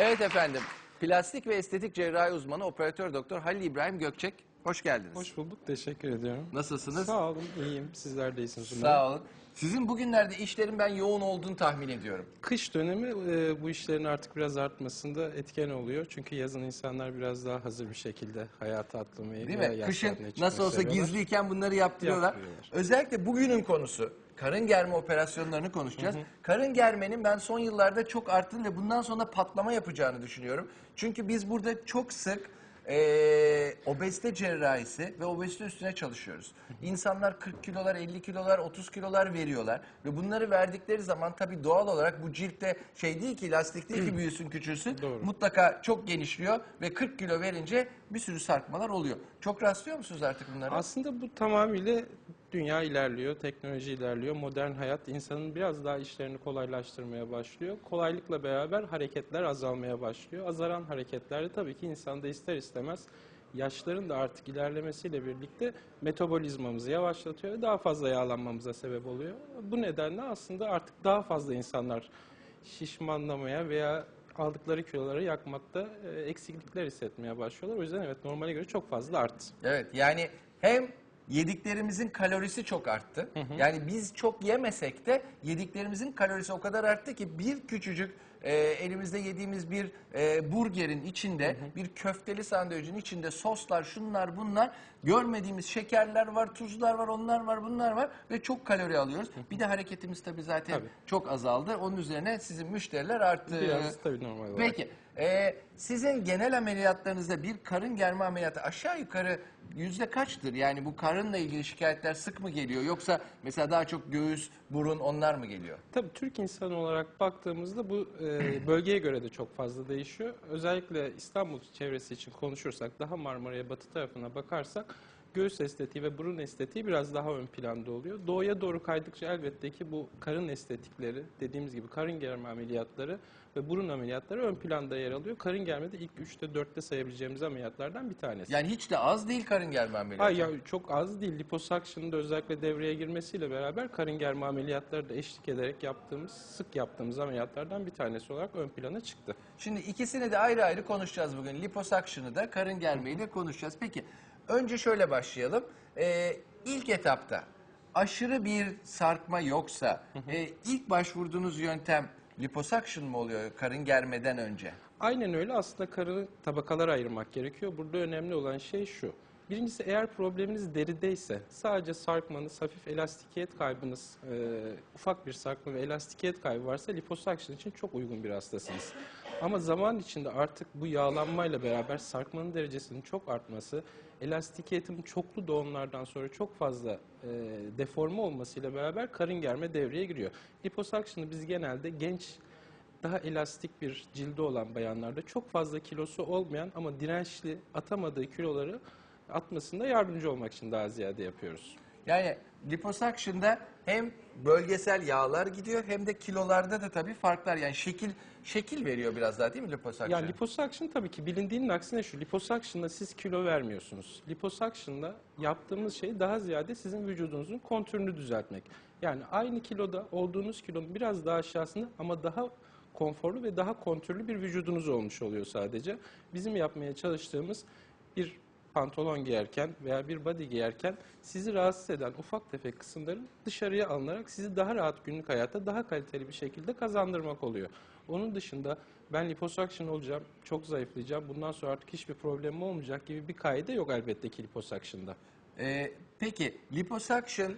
Evet efendim. Plastik ve estetik cerrahi uzmanı operatör doktor Halil İbrahim Gökçek. Hoş geldiniz. Hoş bulduk, teşekkür ediyorum. Nasılsınız? Sağ olun, iyiyim. Sizler de iyisiniz. umarım. Sağ olun. Sizin bugünlerde işlerin ben yoğun olduğunu tahmin ediyorum. Kış dönemi e, bu işlerin artık biraz artmasında etken oluyor. Çünkü yazın insanlar biraz daha hazır bir şekilde hayata atlamayı Değil veya mi? Kışın çıkmayı nasıl olsa seviyorlar. gizliyken bunları yaptırıyorlar. Yaptırıyorlar. Özellikle bugünün konusu karın germe operasyonlarını konuşacağız. Karın germenin ben son yıllarda çok arttığını ve bundan sonra patlama yapacağını düşünüyorum. Çünkü biz burada çok sık eee obezite cerrahisi ve obezite üstüne çalışıyoruz. İnsanlar 40 kilolar, 50 kilolar, 30 kilolar veriyorlar ve bunları verdikleri zaman tabii doğal olarak bu ciltte şey değil ki lastik değil ki büyüsün küçülsün. Doğru. Mutlaka çok genişliyor ve 40 kilo verince bir sürü sarkmalar oluyor. Çok rastlıyor musunuz artık bunlara? Aslında bu tamamıyla dünya ilerliyor, teknoloji ilerliyor, modern hayat insanın biraz daha işlerini kolaylaştırmaya başlıyor. Kolaylıkla beraber hareketler azalmaya başlıyor. Azalan hareketlerde tabii ki insanda ister istemez yaşların da artık ilerlemesiyle birlikte metabolizmamızı yavaşlatıyor ve daha fazla yağlanmamıza sebep oluyor. Bu nedenle aslında artık daha fazla insanlar şişmanlamaya veya aldıkları kiloları yakmakta e, eksiklikler hissetmeye başlıyorlar. O yüzden evet normale göre çok fazla arttı. Evet yani hem yediklerimizin kalorisi çok arttı. Yani biz çok yemesek de yediklerimizin kalorisi o kadar arttı ki bir küçücük e, elimizde yediğimiz bir e, burgerin içinde, bir köfteli sandviçin içinde soslar, şunlar bunlar, görmediğimiz şekerler var, tuzlar var, onlar var, bunlar var ve çok kalori alıyoruz. Bir de hareketimiz tabii zaten Tabii. çok azaldı. Onun üzerine sizin müşteriler arttı. Biraz tabii normal olarak. Peki. e, sizin genel ameliyatlarınızda bir karın germe ameliyatı aşağı yukarı yüzde kaçtır? Yani bu karınla ilgili şikayetler sık mı geliyor? Yoksa mesela daha çok göğüs, burun onlar mı geliyor? Tabii Türk insanı olarak baktığımızda bu e, bölgeye göre de çok fazla değişiyor. Özellikle İstanbul çevresi için konuşursak, daha Marmara'ya batı tarafına bakarsak göğüs estetiği ve burun estetiği biraz daha ön planda oluyor. Doğuya doğru kaydıkça elbette ki bu karın estetikleri, dediğimiz gibi karın germe ameliyatları ve burun ameliyatları ön planda yer alıyor. Karın germe de ilk 3'te 4'te sayabileceğimiz ameliyatlardan bir tanesi. Yani hiç de az değil karın germe ameliyatı. Hayır ya çok az değil. Liposuction'ın da özellikle devreye girmesiyle beraber karın germe ameliyatları da eşlik ederek yaptığımız, sık yaptığımız ameliyatlardan bir tanesi olarak ön plana çıktı. Şimdi ikisini de ayrı ayrı konuşacağız bugün. Liposuction'ı da karın germeyi de konuşacağız. Peki önce şöyle başlayalım. Ee, ilk etapta aşırı bir sarkma yoksa e, ilk başvurduğunuz yöntem liposuction mı oluyor karın germeden önce? Aynen öyle aslında karını tabakalara ayırmak gerekiyor. Burada önemli olan şey şu. Birincisi eğer probleminiz derideyse sadece sarkmanız, hafif elastikiyet kaybınız, e, ufak bir sarkma ve elastikiyet kaybı varsa liposuction için çok uygun bir hastasınız. Ama zaman içinde artık bu yağlanmayla beraber sarkmanın derecesinin çok artması, elastikiyetin çoklu doğumlardan sonra çok fazla e, deforme olmasıyla beraber karın germe devreye giriyor. Liposuction'ı biz genelde genç daha elastik bir cildi olan bayanlarda çok fazla kilosu olmayan ama dirençli atamadığı kiloları atmasında yardımcı olmak için daha ziyade yapıyoruz. Yani liposuction'da hem bölgesel yağlar gidiyor hem de kilolarda da tabii farklar yani şekil şekil veriyor biraz daha değil mi liposuction? Yani liposuction tabii ki bilindiğinin aksine şu. Liposuction'da siz kilo vermiyorsunuz. Liposuction'da yaptığımız şey daha ziyade sizin vücudunuzun kontürünü düzeltmek. Yani aynı kiloda olduğunuz kilonun biraz daha aşağısında ama daha konforlu ve daha kontürlü bir vücudunuz olmuş oluyor sadece. Bizim yapmaya çalıştığımız bir pantolon giyerken veya bir body giyerken sizi rahatsız eden ufak tefek kısımların dışarıya alınarak sizi daha rahat günlük hayatta daha kaliteli bir şekilde kazandırmak oluyor. Onun dışında ben liposuction olacağım, çok zayıflayacağım, bundan sonra artık hiçbir problemim olmayacak gibi bir kaide yok elbette ki liposuction'da. Ee, peki liposuction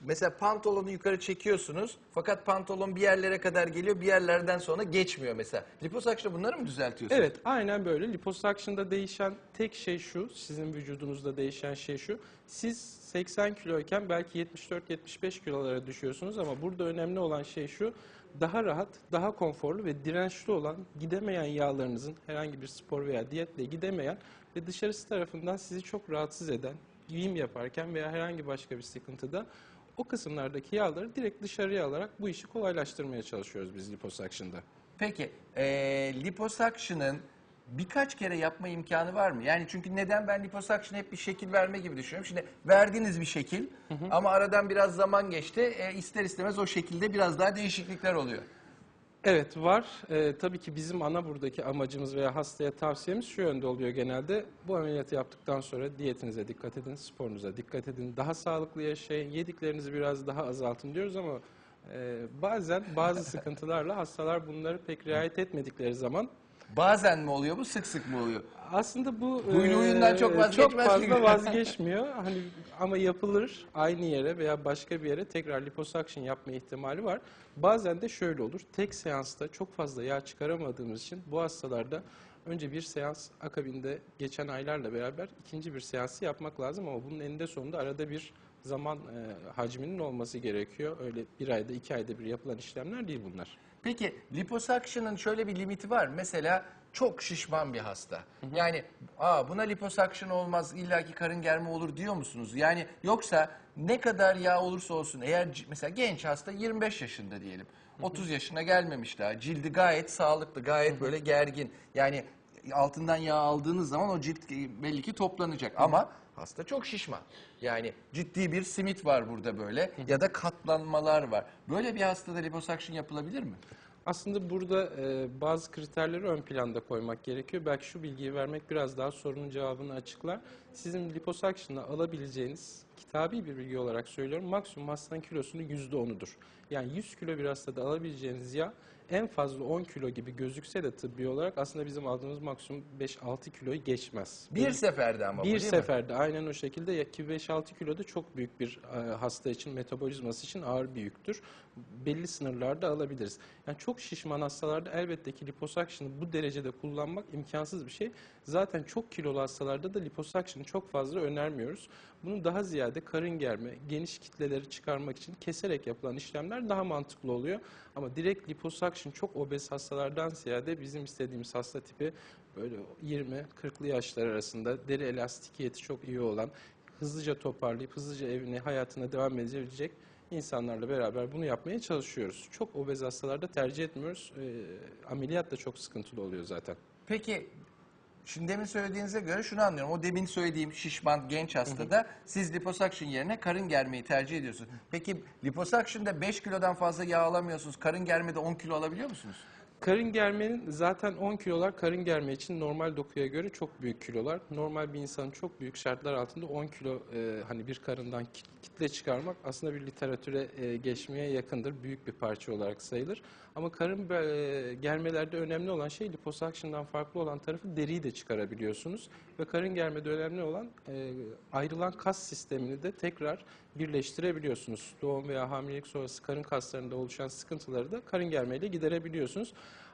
mesela pantolonu yukarı çekiyorsunuz fakat pantolon bir yerlere kadar geliyor bir yerlerden sonra geçmiyor mesela. Liposuction'da bunları mı düzeltiyorsunuz? Evet, aynen böyle. Liposuction'da değişen tek şey şu, sizin vücudunuzda değişen şey şu. Siz 80 kiloyken belki 74-75 kilolara düşüyorsunuz ama burada önemli olan şey şu. Daha rahat, daha konforlu ve dirençli olan, gidemeyen yağlarınızın herhangi bir spor veya diyetle gidemeyen ve dışarısı tarafından sizi çok rahatsız eden, giyim yaparken veya herhangi başka bir sıkıntıda o kısımlardaki yağları direkt dışarıya alarak bu işi kolaylaştırmaya çalışıyoruz biz liposuction'da. Peki e, liposuction'ın birkaç kere yapma imkanı var mı? Yani çünkü neden ben liposuction hep bir şekil verme gibi düşünüyorum. Şimdi verdiğiniz bir şekil ama aradan biraz zaman geçti. E, ister istemez o şekilde biraz daha değişiklikler oluyor. Evet var. Ee, tabii ki bizim ana buradaki amacımız veya hastaya tavsiyemiz şu yönde oluyor genelde. Bu ameliyatı yaptıktan sonra diyetinize dikkat edin, sporunuza dikkat edin, daha sağlıklı yaşayın, yediklerinizi biraz daha azaltın diyoruz ama e, bazen bazı sıkıntılarla hastalar bunları pek riayet etmedikleri zaman Bazen mi oluyor bu, sık sık mı oluyor? aslında bu Huylu e, huyundan çok vazgeçmez çok gibi. fazla vazgeçmiyor. Hani ama yapılır aynı yere veya başka bir yere tekrar liposuction yapma ihtimali var. Bazen de şöyle olur. Tek seansta çok fazla yağ çıkaramadığımız için bu hastalarda önce bir seans akabinde geçen aylarla beraber ikinci bir seansı yapmak lazım ama bunun eninde sonunda arada bir zaman e, hacminin olması gerekiyor. Öyle bir ayda iki ayda bir yapılan işlemler değil bunlar. Peki liposuction'ın şöyle bir limiti var. Mesela çok şişman bir hasta. Yani aa buna liposuction olmaz illaki karın germe olur diyor musunuz? Yani yoksa ne kadar yağ olursa olsun eğer c- mesela genç hasta 25 yaşında diyelim. 30 yaşına gelmemiş daha. Cildi gayet sağlıklı, gayet böyle gergin. Yani altından yağ aldığınız zaman o cilt belli ki toplanacak ama hasta çok şişman. Yani ciddi bir simit var burada böyle ya da katlanmalar var. Böyle bir hastada liposuction yapılabilir mi? Aslında burada e, bazı kriterleri ön planda koymak gerekiyor. Belki şu bilgiyi vermek biraz daha sorunun cevabını açıklar. Sizin liposuction'la alabileceğiniz kitabi bir bilgi olarak söylüyorum. Maksimum hastanın kilosunun %10'udur. Yani 100 kilo bir hastada alabileceğiniz yağ en fazla 10 kilo gibi gözükse de tıbbi olarak aslında bizim aldığımız maksimum 5-6 kiloyu geçmez. Bir seferde ama bu Bir değil mi? seferde aynen o şekilde ya ki 5-6 kilo da çok büyük bir e, hasta için metabolizması için ağır bir yüktür. Belli sınırlarda alabiliriz. Yani çok şişman hastalarda elbette ki liposuction'ı bu derecede kullanmak imkansız bir şey. Zaten çok kilolu hastalarda da liposuction'ı çok fazla önermiyoruz. Bunu daha ziyade karın germe, geniş kitleleri çıkarmak için keserek yapılan işlemler daha mantıklı oluyor. Ama direkt liposuction çok obez hastalardan ziyade bizim istediğimiz hasta tipi böyle 20-40'lı yaşlar arasında deri elastikiyeti çok iyi olan, hızlıca toparlayıp hızlıca evine, hayatına devam edebilecek insanlarla beraber bunu yapmaya çalışıyoruz. Çok obez hastalarda tercih etmiyoruz. Ee, ameliyat da çok sıkıntılı oluyor zaten. Peki şimdi demin söylediğinize göre şunu anlıyorum. O demin söylediğim şişman genç hastada siz liposuction yerine karın germeyi tercih ediyorsunuz. Peki liposuction'da 5 kilodan fazla yağ alamıyorsunuz. Karın germede 10 kilo alabiliyor musunuz? Karın germenin zaten 10 kilolar karın germe için normal dokuya göre çok büyük kilolar. Normal bir insanın çok büyük şartlar altında 10 kilo e, hani bir karından kit- kitle çıkarmak aslında bir literatüre e, geçmeye yakındır. Büyük bir parça olarak sayılır. Ama karın e, germelerde önemli olan şey liposuction'dan farklı olan tarafı deriyi de çıkarabiliyorsunuz. Ve karın germede önemli olan e, ayrılan kas sistemini de tekrar birleştirebiliyorsunuz. Doğum veya hamilelik sonrası karın kaslarında oluşan sıkıntıları da karın germeyle giderebiliyorsunuz.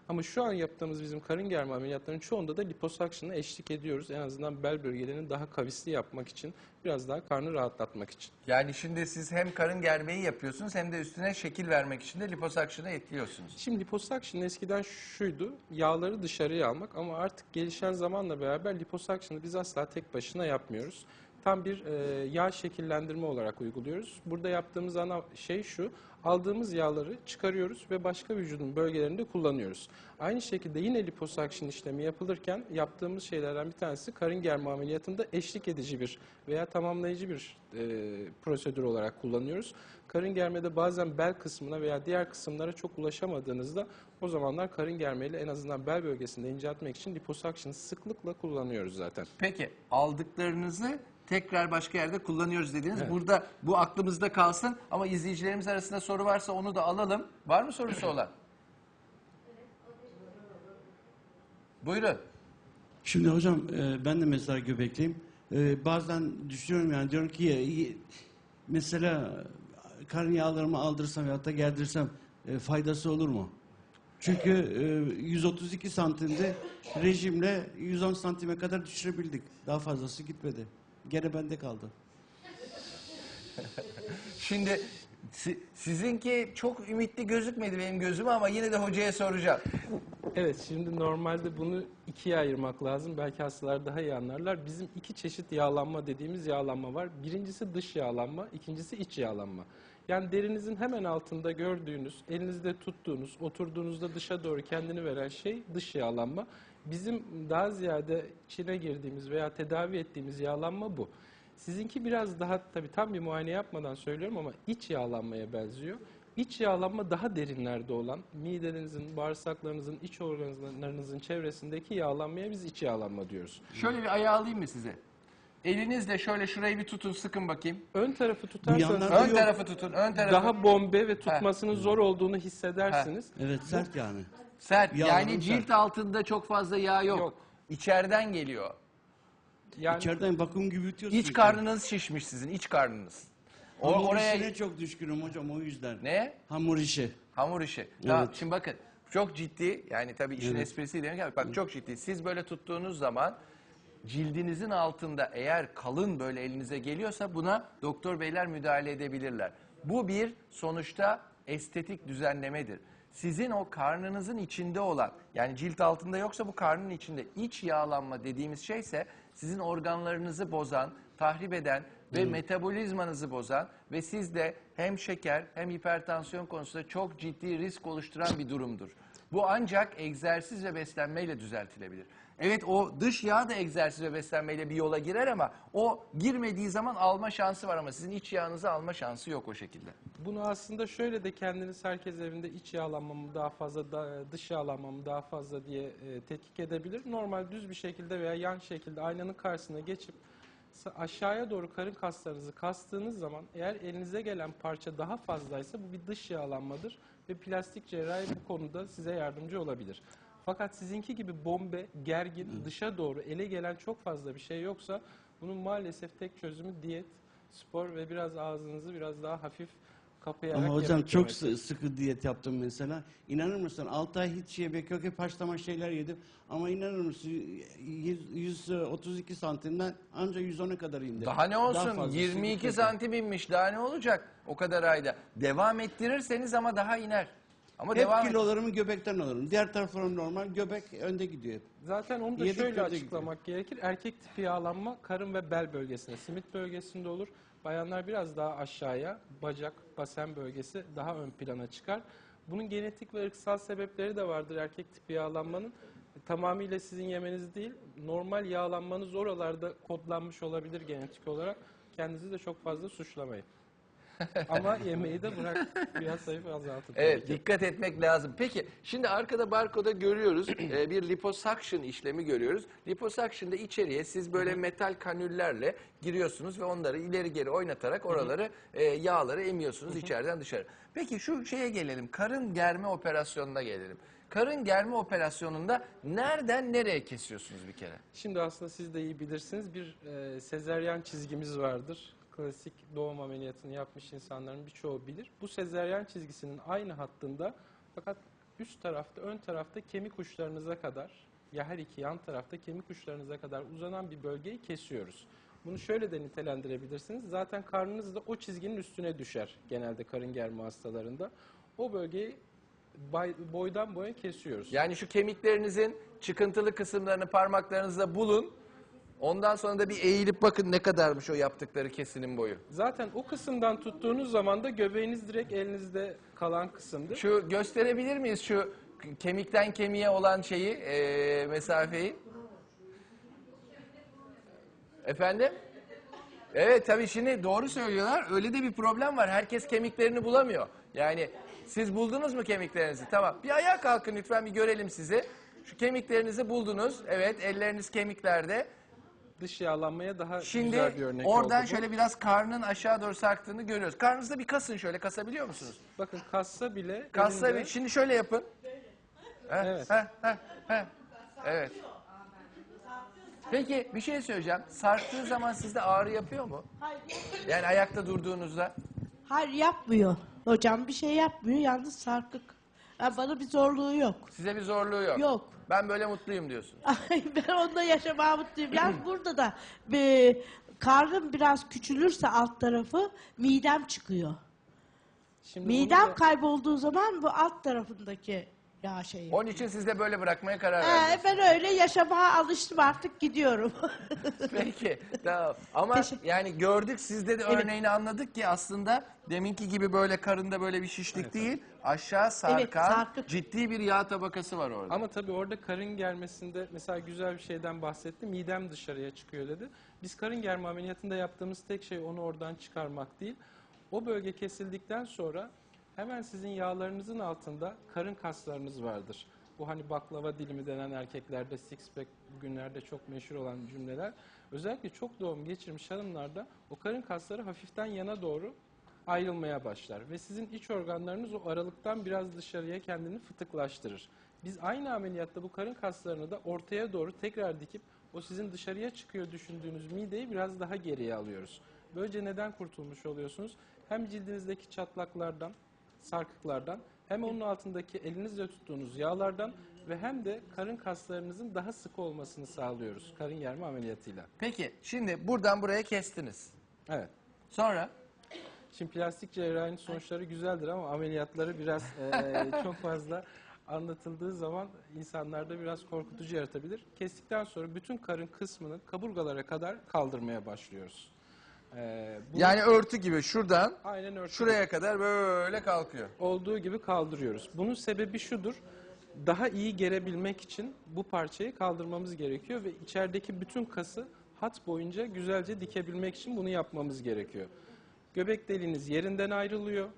Ama şu an yaptığımız bizim karın germe ameliyatlarının çoğunda da liposuction'a eşlik ediyoruz. En azından bel bölgelerini daha kavisli yapmak için, biraz daha karnı rahatlatmak için. Yani şimdi siz hem karın germeyi yapıyorsunuz hem de üstüne şekil vermek için de liposuction'ı ekliyorsunuz. Şimdi liposuction eskiden şuydu, yağları dışarıya almak ama artık gelişen zamanla beraber liposuction'ı biz asla tek başına yapmıyoruz. Tam bir e, yağ şekillendirme olarak uyguluyoruz. Burada yaptığımız ana şey şu, aldığımız yağları çıkarıyoruz ve başka vücudun bölgelerinde kullanıyoruz. Aynı şekilde yine liposuction işlemi yapılırken yaptığımız şeylerden bir tanesi karın germe ameliyatında eşlik edici bir veya tamamlayıcı bir e, prosedür olarak kullanıyoruz. Karın germede bazen bel kısmına veya diğer kısımlara çok ulaşamadığınızda o zamanlar karın germeyle en azından bel bölgesinde inceltmek için liposuction sıklıkla kullanıyoruz zaten. Peki aldıklarınızı tekrar başka yerde kullanıyoruz dediniz. Evet. Burada bu aklımızda kalsın ama izleyicilerimiz arasında soru varsa onu da alalım. Var mı sorusu olan? Buyurun. Şimdi hocam e, ben de mesela göbekliyim. E, bazen düşünüyorum yani diyorum ki ya, iyi- mesela karın yağlarımı aldırsam ya da gerdirsem e, faydası olur mu? Çünkü e, 132 santimde rejimle 110 santime kadar düşürebildik. Daha fazlası gitmedi. Gene bende kaldı. Şimdi si- sizinki çok ümitli gözükmedi benim gözüme ama yine de hocaya soracağım. Evet şimdi normalde bunu ikiye ayırmak lazım. Belki hastalar daha iyi anlarlar. Bizim iki çeşit yağlanma dediğimiz yağlanma var. Birincisi dış yağlanma, ikincisi iç yağlanma. Yani derinizin hemen altında gördüğünüz, elinizde tuttuğunuz, oturduğunuzda dışa doğru kendini veren şey dış yağlanma. Bizim daha ziyade içine girdiğimiz veya tedavi ettiğimiz yağlanma bu. Sizinki biraz daha tabii tam bir muayene yapmadan söylüyorum ama iç yağlanmaya benziyor. İç yağlanma daha derinlerde olan midenizin, bağırsaklarınızın, iç organlarınızın çevresindeki yağlanmaya biz iç yağlanma diyoruz. Şöyle bir ayağı alayım mı size? Elinizle şöyle şurayı bir tutun sıkın bakayım. Ön tarafı tutarsanız Ön Yok. tarafı tutun, ön tarafı. daha bombe ve tutmasının zor olduğunu hissedersiniz. Evet sert yani. Sert. Yağlanın Yani cilt sert. altında çok fazla yağ yok. Yok. İçeriden geliyor. Yani İçeriden vakum gibi yutuyorsun. İç karnınız şişmiş sizin, iç karnınız. O, Hamur oraya işine çok düşkünüm hocam o yüzden. ne? Hamur işi. Hamur işi. Tamam, Evet. şimdi bakın çok ciddi yani tabii işin Evet. esprisi demek ama bak çok ciddi. Siz böyle tuttuğunuz zaman cildinizin altında eğer kalın böyle elinize geliyorsa buna doktor beyler müdahale edebilirler. Bu bir sonuçta estetik düzenlemedir. Sizin o karnınızın içinde olan yani cilt altında yoksa bu karnın içinde iç yağlanma dediğimiz şeyse sizin organlarınızı bozan, tahrip eden ve metabolizmanızı bozan ve sizde hem şeker hem hipertansiyon konusunda çok ciddi risk oluşturan bir durumdur. Bu ancak egzersiz ve beslenmeyle düzeltilebilir. Evet o dış yağ da egzersiz ve beslenmeyle bir yola girer ama o girmediği zaman alma şansı var ama sizin iç yağınızı alma şansı yok o şekilde. Bunu aslında şöyle de kendiniz herkes evinde iç yağlanma mı daha fazla, da- dış yağlanma mı daha fazla diye e, tetkik edebilir. Normal düz bir şekilde veya yan şekilde aynanın karşısına geçip aşağıya doğru karın kaslarınızı kastığınız zaman eğer elinize gelen parça daha fazlaysa bu bir dış yağlanmadır ve plastik cerrahi bu konuda size yardımcı olabilir. Fakat sizinki gibi bombe, gergin, dışa doğru ele gelen çok fazla bir şey yoksa bunun maalesef tek çözümü diyet, spor ve biraz ağzınızı biraz daha hafif kapayarak Ama hocam çok yemek. sı- sıkı diyet yaptım mesela. İnanır mısın 6 ay hiç yemek yok hep haşlama şeyler yedim. Ama inanır mısın 100 132 santimden ancak 110'a kadar indim. Daha ne olsun fazla, 22 sürekli. santim inmiş daha ne olacak o kadar ayda. Devam ettirirseniz ama daha iner. Ama Hep devam et- kilolarımı göbekten alırım. Diğer taraflarım normal göbek önde gidiyor. Zaten onu da Yedik şöyle açıklamak gerekir. Erkek tipi yağlanma karın ve bel bölgesinde, simit bölgesinde olur. Bayanlar biraz daha aşağıya, bacak, basen bölgesi daha ön plana çıkar. Bunun genetik ve ırksal sebepleri de vardır erkek tipi yağlanmanın. Tamamıyla sizin yemeniz değil, normal yağlanmanız oralarda kodlanmış olabilir genetik olarak. Kendinizi de çok fazla suçlamayın. Ama yemeği de bırak, biraz sayıp azaltın. tabii Evet dikkat etmek lazım. Peki şimdi arkada barkoda görüyoruz e, bir liposuction işlemi görüyoruz. Liposuction'da içeriye siz böyle metal kanüllerle giriyorsunuz ve onları ileri geri oynatarak oraları e, yağları emiyorsunuz içeriden dışarı. Peki şu şeye gelelim karın germe operasyonuna gelelim. Karın germe operasyonunda nereden nereye kesiyorsunuz bir kere? Şimdi aslında siz de iyi bilirsiniz bir e, sezeryan çizgimiz vardır. Klasik doğum ameliyatını yapmış insanların birçoğu bilir. Bu sezeryan çizgisinin aynı hattında fakat üst tarafta, ön tarafta kemik uçlarınıza kadar ya her iki yan tarafta kemik uçlarınıza kadar uzanan bir bölgeyi kesiyoruz. Bunu şöyle de nitelendirebilirsiniz. Zaten karnınız da o çizginin üstüne düşer genelde karın germe hastalarında. O bölgeyi boydan boya kesiyoruz. Yani şu kemiklerinizin çıkıntılı kısımlarını parmaklarınızla bulun. Ondan sonra da bir eğilip bakın ne kadarmış o yaptıkları kesinin boyu. Zaten o kısımdan tuttuğunuz zaman da göbeğiniz direkt elinizde kalan kısımdır. Şu gösterebilir miyiz şu kemikten kemiğe olan şeyi, eee, mesafeyi? Efendim? Evet tabii şimdi doğru söylüyorlar. Öyle de bir problem var. Herkes kemiklerini bulamıyor. Yani siz buldunuz mu kemiklerinizi? Tamam. Bir ayağa kalkın lütfen bir görelim sizi. Şu kemiklerinizi buldunuz. Evet elleriniz kemiklerde. Dış yağlanmaya daha Şimdi güzel bir örnek oradan oldu bu. şöyle biraz karnın aşağı doğru sarktığını görüyoruz. Karnınızda bir kasın şöyle kasabiliyor musunuz? Bakın kassa bile Kassa elinde- bir, şimdi şöyle yapın. Heh, Evet. heh, heh, heh. Evet. Peki bir şey söyleyeceğim. Sarktığı zaman sizde ağrı yapıyor mu? Hayır, Yani ayakta durduğunuzda. hayır yapmıyor. Hocam bir şey yapmıyor yalnız sarkık. Ha, bana bir zorluğu yok. Size bir zorluğu yok. Yok. Ben böyle mutluyum diyorsun. Ay, ben onunla yaşamaya mutluyum. Yalnız burada da bir, karnım biraz küçülürse alt tarafı midem çıkıyor. Şimdi bunu Midem da- kaybolduğu zaman bu alt tarafındaki yağ şeyi. Onun için siz de böyle bırakmaya karar Ee, verdiniz. ben öyle yaşamaya alıştım artık gidiyorum. Peki tamam. Ama Teşekkür- yani gördük sizde de Evet. örneğini anladık ki aslında deminki gibi böyle karında böyle bir şişlik değil. Aşağı sarkan sarkık. ciddi bir yağ tabakası var orada. Ama tabii orada karın germesinde mesela güzel bir şeyden bahsetti. Midem dışarıya çıkıyor dedi. Biz karın germe ameliyatında yaptığımız tek şey onu oradan çıkarmak değil. O bölge kesildikten sonra Hemen sizin yağlarınızın altında karın kaslarınız vardır. Bu hani baklava dilimi denen erkeklerde six pack bugünlerde çok meşhur olan cümleler. Özellikle çok doğum geçirmiş hanımlarda o karın kasları hafiften yana doğru ayrılmaya başlar. Ve sizin iç organlarınız o aralıktan biraz dışarıya kendini fıtıklaştırır. Biz aynı ameliyatta bu karın kaslarını da ortaya doğru tekrar dikip o sizin dışarıya çıkıyor düşündüğünüz mideyi biraz daha geriye alıyoruz. Böylece neden kurtulmuş oluyorsunuz? Hem cildinizdeki çatlaklardan, sarkıklardan hem onun altındaki elinizle tuttuğunuz yağlardan ve hem de karın kaslarınızın daha sık olmasını sağlıyoruz karın germe ameliyatıyla. Peki şimdi buradan buraya kestiniz. Evet. Sonra Şimdi plastik cerrahinin sonuçları güzeldir ama ameliyatları biraz eee, çok fazla anlatıldığı zaman insanlarda biraz korkutucu yaratabilir. Kestikten sonra bütün karın kısmını kaburgalara kadar kaldırmaya başlıyoruz. Eee, bu yani örtü gibi şuradan aynen örtü şuraya kadar böyle kalkıyor. olduğu gibi kaldırıyoruz. Bunun sebebi şudur. Daha iyi gerebilmek için bu parçayı kaldırmamız gerekiyor ve içerideki bütün kası hat boyunca güzelce dikebilmek için bunu yapmamız gerekiyor. Göbek deliğiniz yerinden ayrılıyor.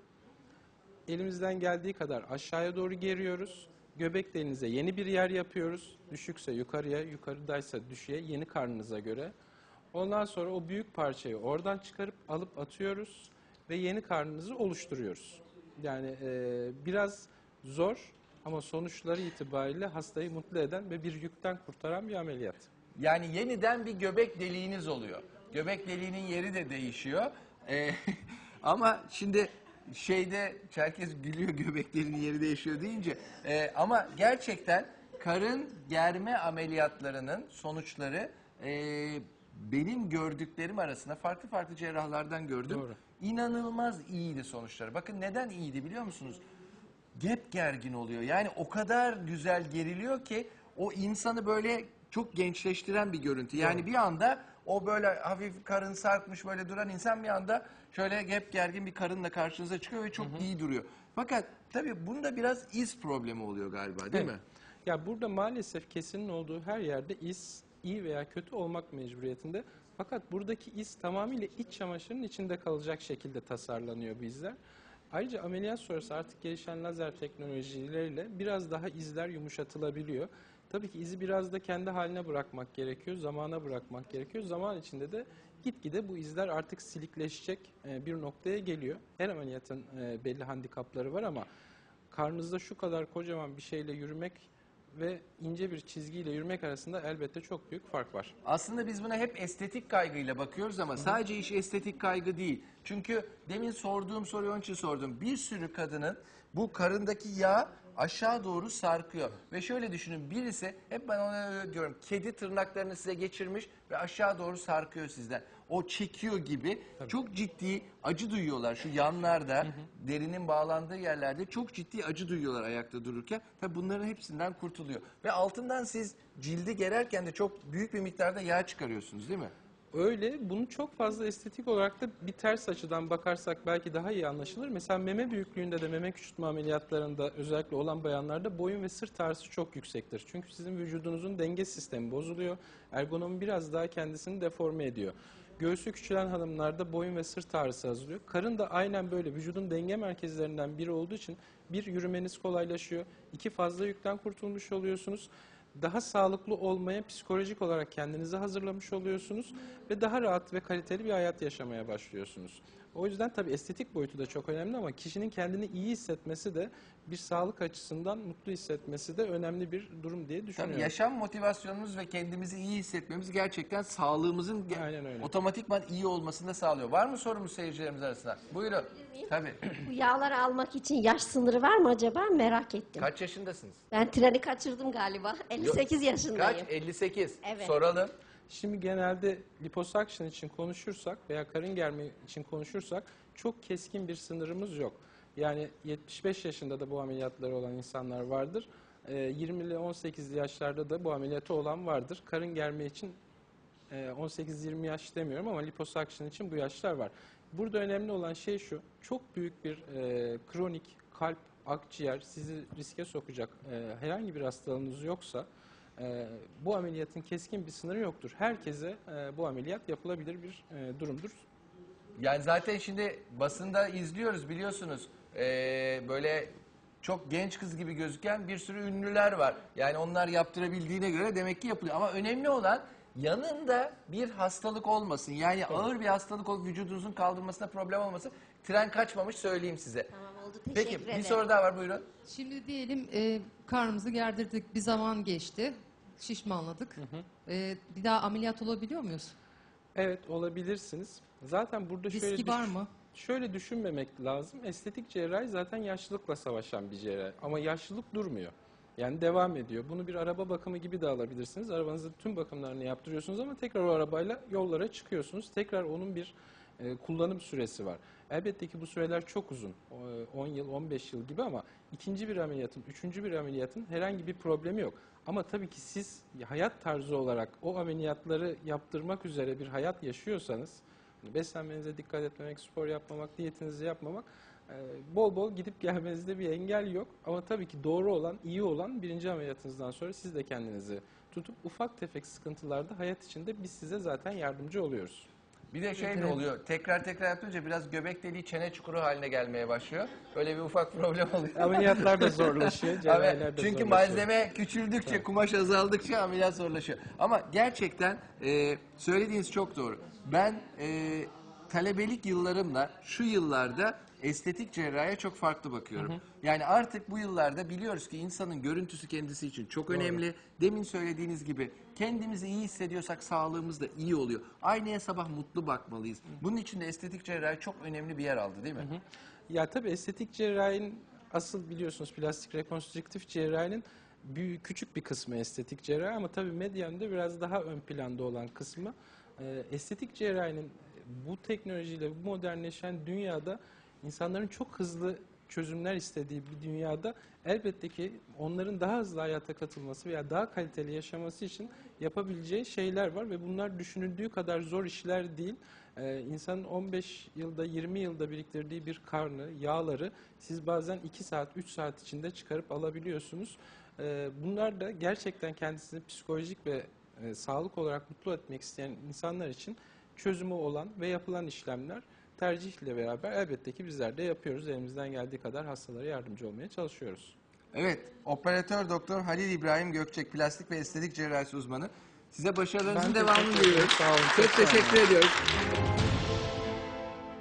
Elimizden geldiği kadar aşağıya doğru geriyoruz. Göbek deliğinize yeni bir yer yapıyoruz. Düşükse yukarıya, yukarıdaysa düşüğe, yeni karnınıza göre. Ondan sonra o büyük parçayı oradan çıkarıp alıp atıyoruz ve yeni karnınızı oluşturuyoruz. Yani e, biraz zor ama sonuçları itibariyle hastayı mutlu eden ve bir yükten kurtaran bir ameliyat. Yani yeniden bir göbek deliğiniz oluyor. Göbek deliğinin yeri de değişiyor. Ee, ama şimdi şeyde herkes gülüyor göbek deliğinin yeri değişiyor deyince. Ee, ama gerçekten karın germe ameliyatlarının sonuçları e, benim gördüklerim arasında farklı farklı cerrahlardan gördüm. Doğru. İnanılmaz iyiydi sonuçları. Bakın neden iyiydi biliyor musunuz? Gep gergin oluyor. Yani o kadar güzel geriliyor ki o insanı böyle çok gençleştiren bir görüntü. Yani bir anda o böyle hafif karın sarkmış böyle duran insan bir anda şöyle gep gergin bir karınla karşınıza çıkıyor ve çok iyi duruyor. Fakat tabii bunda biraz iz problemi oluyor galiba değil Evet. mi? Ya burada maalesef kesinin olduğu her yerde iz iyi veya kötü olmak mecburiyetinde. Fakat buradaki iz tamamıyla iç çamaşırının içinde kalacak şekilde tasarlanıyor bu izler. Ayrıca ameliyat sonrası artık gelişen lazer teknolojileriyle biraz daha izler yumuşatılabiliyor. Tabii ki izi biraz da kendi haline bırakmak gerekiyor, zamana bırakmak gerekiyor. Zaman içinde de gitgide bu izler artık silikleşecek e, bir noktaya geliyor. Her ameliyatın e, belli handikapları var ama karnınızda şu kadar kocaman bir şeyle yürümek ve ince bir çizgiyle yürümek arasında elbette çok büyük fark var. Aslında biz buna hep estetik kaygıyla bakıyoruz ama sadece iş estetik kaygı değil. Çünkü demin sorduğum soruyu onun için sordum. Bir sürü kadının bu karındaki yağ aşağı doğru sarkıyor. Ve şöyle düşünün birisi hep ben ona öyle diyorum. Kedi tırnaklarını size geçirmiş ve aşağı doğru sarkıyor sizden. O çekiyor gibi çok ciddi acı duyuyorlar şu yanlarda derinin bağlandığı yerlerde çok ciddi acı duyuyorlar ayakta dururken. Tabi bunların hepsinden kurtuluyor. Ve altından siz cildi gererken de çok büyük bir miktarda yağ çıkarıyorsunuz değil mi? Öyle, bunu çok fazla estetik olarak da bir ters açıdan bakarsak belki daha iyi anlaşılır. Mesela meme büyüklüğünde de meme küçültme ameliyatlarında özellikle olan bayanlarda boyun ve sırt ağrısı çok yüksektir. Çünkü sizin vücudunuzun denge sistemi bozuluyor. Ergonomi biraz daha kendisini deforme ediyor. Göğsü küçülen hanımlarda boyun ve sırt ağrısı azalıyor. Karın da aynen böyle vücudun denge merkezlerinden biri olduğu için bir yürümeniz kolaylaşıyor. iki fazla yükten kurtulmuş oluyorsunuz daha sağlıklı olmaya psikolojik olarak kendinizi hazırlamış oluyorsunuz ve daha rahat ve kaliteli bir hayat yaşamaya başlıyorsunuz. O yüzden tabii estetik boyutu da çok önemli ama kişinin kendini iyi hissetmesi de bir sağlık açısından mutlu hissetmesi de önemli bir durum diye düşünüyorum. Tabii yaşam motivasyonumuz ve kendimizi iyi hissetmemiz gerçekten sağlığımızın Aynen öyle. otomatikman iyi olmasını da sağlıyor. Var mı sorumuz seyircilerimiz arasında? Buyurun. Tabii. Bu yağları almak için yaş sınırı var mı acaba? Merak ettim. Kaç yaşındasınız? Ben treni kaçırdım galiba. 58 yaşındayım. Kaç? 58. Evet. Soralım. Şimdi genelde liposuction için konuşursak veya karın germe için konuşursak çok keskin bir sınırımız yok. Yani 75 yaşında da bu ameliyatları olan insanlar vardır. Ee, 20 ile 18 yaşlarda da bu ameliyatı olan vardır. Karın germe için e, 18-20 yaş demiyorum ama liposuction için bu yaşlar var. Burada önemli olan şey şu, çok büyük bir e, kronik kalp, akciğer sizi riske sokacak e, herhangi bir hastalığınız yoksa e, bu ameliyatın keskin bir sınırı yoktur. Herkese e, bu ameliyat yapılabilir bir e, durumdur. Yani zaten şimdi basında izliyoruz biliyorsunuz. Ee, böyle çok genç kız gibi gözüken bir sürü ünlüler var. Yani onlar yaptırabildiğine göre demek ki yapılıyor. Ama önemli olan yanında bir hastalık olmasın. Yani ağır bir hastalık olup vücudunuzun kaldırmasına problem olmasın. Tren kaçmamış söyleyeyim size. Tamam oldu teşekkür Peki ederim. bir soru daha var buyurun. Şimdi diyelim e, karnımızı gerdirdik, bir zaman geçti, şişmanladık. E, bir daha ameliyat olabiliyor muyuz? Evet olabilirsiniz. Zaten burada şöyle Riski düş- var mı? Şöyle düşünmemek lazım. Estetik cerrahi zaten yaşlılıkla savaşan bir cerrahi. Ama yaşlılık durmuyor. Yani devam ediyor. Bunu bir araba bakımı gibi de alabilirsiniz. Arabanızın tüm bakımlarını yaptırıyorsunuz ama tekrar o arabayla yollara çıkıyorsunuz. Tekrar onun bir e, kullanım süresi var. Elbette ki bu süreler çok uzun. E, 10 yıl, 15 yıl gibi ama ikinci bir ameliyatın, üçüncü bir ameliyatın herhangi bir problemi yok. Ama tabii ki siz hayat tarzı olarak o ameliyatları yaptırmak üzere bir hayat yaşıyorsanız beslenmenize dikkat etmemek, spor yapmamak, diyetinizi yapmamak e, bol bol gidip gelmenizde bir engel yok. Ama tabii ki doğru olan, iyi olan birinci ameliyatınızdan sonra siz de kendinizi tutup ufak tefek sıkıntılarda hayat içinde biz size zaten yardımcı oluyoruz. Bir de şey de oluyor. Tekrar tekrar yapınca biraz göbek deliği çene çukuru haline gelmeye başlıyor. Böyle bir ufak problem oluyor. Ameliyatlar da zorlaşıyor, cerrahiler de çünkü zorlaşıyor. malzeme küçüldükçe, kumaş azaldıkça ameliyat zorlaşıyor. Ama gerçekten e, söylediğiniz çok doğru. Ben e, talebelik yıllarımla şu yıllarda estetik cerrahiye çok farklı bakıyorum. Yani artık bu yıllarda biliyoruz ki insanın görüntüsü kendisi için çok önemli. Demin söylediğiniz gibi kendimizi iyi hissediyorsak sağlığımız da iyi oluyor. Aynaya sabah mutlu bakmalıyız. Bunun için de estetik cerrahi çok önemli bir yer aldı değil mi? Ya tabii estetik cerrahinin asıl biliyorsunuz plastik rekonstrüktif cerrahinin büyük, küçük bir kısmı estetik cerrahi ama tabii medyanda biraz daha ön planda olan kısmı e, estetik cerrahinin bu teknolojiyle bu modernleşen dünyada insanların çok hızlı çözümler istediği bir dünyada elbette ki onların daha hızlı hayata katılması veya daha kaliteli yaşaması için yapabileceği şeyler var ve bunlar düşünüldüğü kadar zor işler değil. Ee, insanın 15 yılda 20 yılda biriktirdiği bir karnı, yağları siz bazen 2 saat 3 saat içinde çıkarıp alabiliyorsunuz. Ee, bunlar da gerçekten kendisini psikolojik ve e, sağlık olarak mutlu etmek isteyen insanlar için çözümü olan ve yapılan işlemler tercihle beraber elbette ki bizler de yapıyoruz. Elimizden geldiği kadar hastalara yardımcı olmaya çalışıyoruz. Evet, operatör doktor Halil İbrahim Gökçek, plastik ve estetik cerrahisi uzmanı. Size başarılarınızın devamını diliyoruz. Sağ olun, Çok teşekkür ediyoruz.